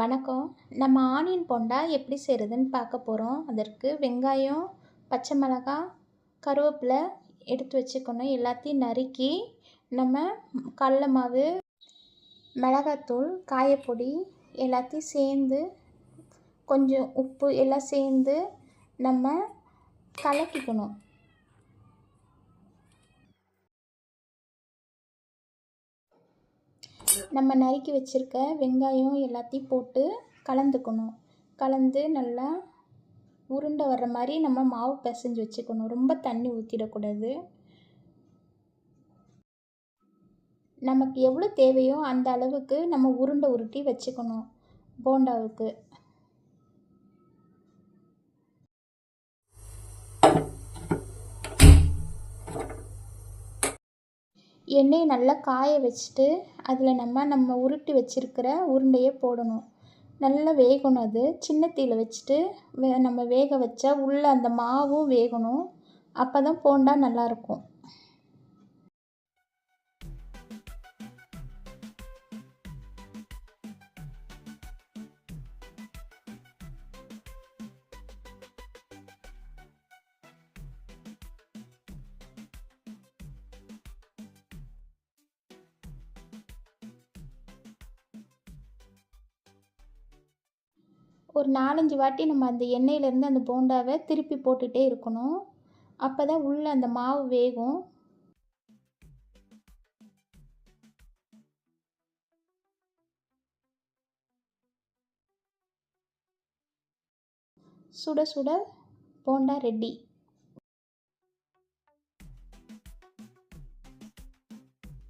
வணக்கம். நம்ம ஆனியன் போண்டா எப்படி செய்கிறதுன்னு பார்க்க போகிறோம் அதற்கு வெங்காயம் பச்சை மிளகாய் கருவேப்பிலை எடுத்து வச்சுக்கணும். எல்லாத்தையும் நறுக்கி நம்ம கடல மாவு மிளகாத்தூள் காயப்பொடி எல்லாத்தையும் சேர்ந்து கொஞ்சம் உப்பு எல்லாம் சேர்ந்து நம்ம கலக்கிக்கணும். நம்ம நறுக்கி வச்சுருக்க வெங்காயம் எல்லாத்தையும் போட்டு கலந்துக்கணும். கலந்து நல்லா உருண்டை வர்ற மாதிரி நம்ம மாவு பிசைஞ்சு வச்சுக்கணும். ரொம்ப தண்ணி ஊற்றிடக்கூடாது நமக்கு எவ்வளோ தேவையோ அந்த அளவுக்கு நம்ம உருண்டை உருட்டி வச்சுக்கணும் போண்டாவுக்கு. எண்ணெயை நல்லா காய வச்சுட்டு அதில் நம்ம நம்ம உருட்டி வச்சுருக்கிற உருண்டையை போடணும். நல்லா வேகணும் அது. சின்ன தீயில் வச்சுட்டு வே நம்ம வேக வச்சா உள்ளே அந்த மாவும் வேகணும். அப்போ தான் போண்டா நல்லாயிருக்கும் ஒரு நாலஞ்சு வாட்டி நம்ம அந்த எண்ணெயிலேருந்து அந்த போண்டாவை திருப்பி போட்டுகிட்டே இருக்கணும். அப்போ தான் உள்ளே அந்த மாவு வேகும். சுட சுட போண்டா ரெடி